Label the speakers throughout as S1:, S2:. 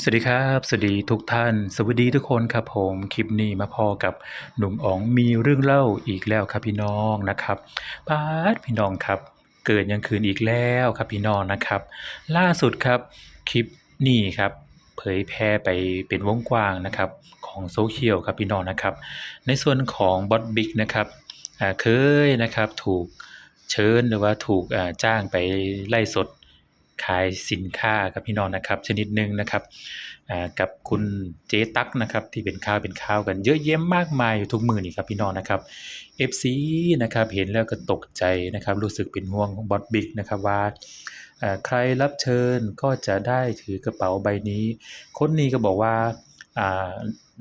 S1: สวัสดีครับ สวัสดีทุกท่าน สวัสดีทุกคนครับผมคลิปนี้มาพอกับหนุ่มอ๋องมีเรื่องเล่าอีกแล้วครับพี่น้องนะครับปาดพี่น้องครับ เกิดยังคืนอีกแล้วครับพี่น้องนะครับ ล่าสุดครับคลิปนี้ครับ เผยแพร่ไปเป็นวงกว้างนะครับของโซเชียลครับพี่น้องนะครับ ในส่วนของบอสบิ๊กนะครับเคยนะครับถูกเชิญหรือว่าถูกจ้างไปไล่สด ขายสินค้าครับพี่น้องนะครับ ชนิดหนึ่งนะครับกับคุณเจ๊ตั๊กนะครับที่เป็นข่าวเป็นข่าวกันเยอะแยะมากมายอยู่ทุกมือนี่ครับพี่น้องนะครับ FC นะครับเห็นแล้วก็ตกใจนะครับ รู้สึกเป็นห่วงของบอสบิ๊กนะครับว่าใครรับเชิญก็จะได้ถือกระเป๋าใบนี้ คนนี้ก็บอกว่า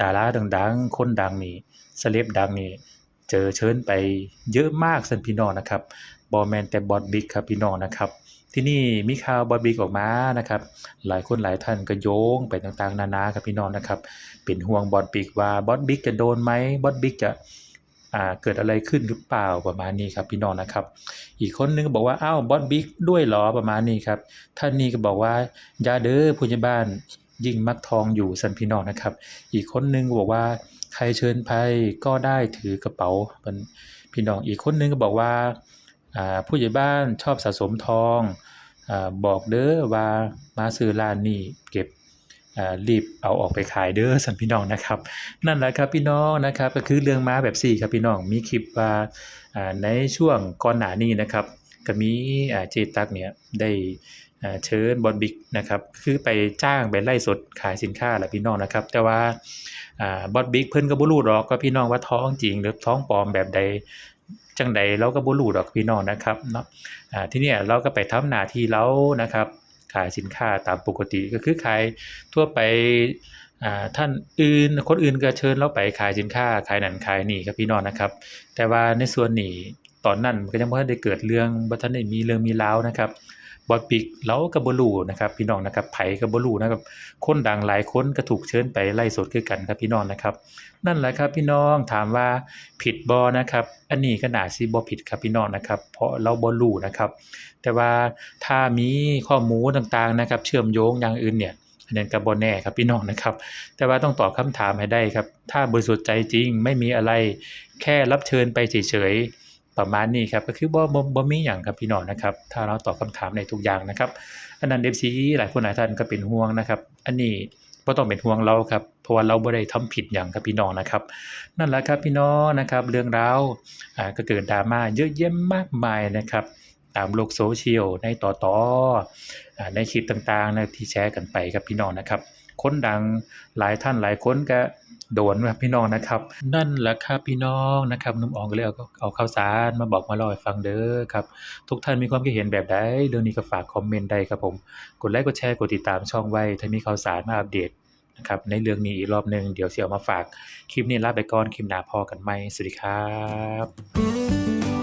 S1: ดาราดังๆ คนดังนี่เซเลบดังนี่เจอเชิญไปเยอะมากสันพี่น้องนะครับบอแมนแต่บอสบิ๊กครับพี่น้องนะครับ ที่นี่มีข่าวบอสบิ๊กออกมานะครับ หลายคนหลายท่านก็โยงไปต่างๆ นานาครับพี่น้องนะครับ เป็นห่วงบอสบิ๊กว่าบอสบิ๊กจะโดนไหมบอสบิ๊กจะเกิดอะไรขึ้นหรือเปล่าประมาณนี้ครับพี่น้องนะครับ อีกคนนึงก็บอกว่าอ้าวบอสบิ๊กด้วยหรอประมาณนี้ครับ ท่านนี้ก็บอกว่ายาเด้อผู้ใหญ่บ้านยิ่งมักทองอยู่สันพี่น้องนะครับ อีกคนนึงก็บอกว่าใครเชิญไปก็ได้ถือกระเป๋าพี่น้องอีกคนนึงก็บอกว่า ผู้ใหญ่บ้านชอบสะสมทองอบอกเด้อว่ามาซื้อร้านนี้เก็บรีบเอาออกไปขายเด้อสันพี่น้องนะครับ นั่นแหละครับพี่น้องนะครับก็คือเรื่องม้าแบบสี่ครับพี่น้องมีคลิปว่าในช่วงก่อนหน้านี้นะครับก็มีเจตักเนี่ยได้เชิญบอสบิ๊กนะครับคือไปจ้างไปไล่สดขายสินค้าแหละพี่น้องนะครับ แต่ว่าบอสบิ๊กเพิ่นก็บ่รู้ดอกว่าพี่น้องว่าท้องจริงหรือท้องปลอมแบบใด จังใดเราก็บ่รู้ดอกพี่น้องนะครับเนาะอ่าทีเนี้ยเราก็ไปทำหน้าที่เรานะครับขายสินค้าตามปกติก็คือขายทั่วไปอ่าท่านอื่นคนอื่นก็เชิญเราไปขายสินค้าขายนั่นขายนี่ครับพี่น้องนะครับ แต่ว่าในส่วนนี้ตอนนั้นก็ยังบ่ได้เกิดเรื่องบ่ทันได้มีเรื่องมีราวนะครับ บอสบิ๊กเราก็บ่รู้นะครับพี่น้องนะครับไผ่ก็บ่รู้นะครับคนดังหลายคนก็ถูกเชิญไปไล่สดคือกันครับพี่น้องนะครับ นั่นแหละครับพี่น้องถามว่าผิดบ่นะครับ อันนี้ก็น่าสิบ่ผิดครับพี่น้องนะครับ เพราะเราบ่รู้นะครับ แต่ว่าถ้ามีข้อมูลต่างๆนะครับ เชื่อมโยงอย่างอื่นเนี่ยอันนั้นก็บ่แน่ครับพี่น้องนะครับ แต่ว่าต้องตอบคำถามให้ได้ครับ ถ้าบริสุทธิ์ใจจริงไม่มีอะไรแค่รับเชิญไปเฉยๆ ประมาณนี้ครับก็คือบ่บ่บ่มีหยังครับพี่น้องนะครับ ถ้าเราตอบคำถามในทุกอย่างนะครับ อันนั้น FC หลายคนหลายท่านก็เป็นห่วงนะครับ อันนี้บ่ต้องเป็นห่วงเราครับเพราะว่าเราบ่ได้ทำผิดหยังครับพี่น้องนะครับ นั่นแหละครับพี่น้องนะครับ เรื่องราวอ่าก็เกิดดราม่าเยอะแยะมากมายนะครับ ตามโลกโซเชียลในต่อต่ออ่าในคลิปต่างๆนะที่แชร์กันไปครับพี่น้องนะครับ คนดังหลายท่านหลายคนก็โดนครับพี่น้องนะครับ นั่นแหละครับพี่น้องนะครับนุ่มอองก็เลยเอาเอาข่าวสารมาบอกมาเล่าให้ฟังเด้อครับ ทุกท่านมีความคิดเห็นแบบใดเรื่องนี้ก็ฝากคอมเมนต์ได้ครับผม กดไลค์กดแชร์กดติดตามช่องไว้ ถ้ามีข่าวสารมาอัปเดตนะครับในเรื่องนี้อีกรอบหนึ่งเดี๋ยวเสี่ยวมาฝาก คลิปนี้ลาไปก่อนคลิปหน้าพอกันไหมสวัสดีครับ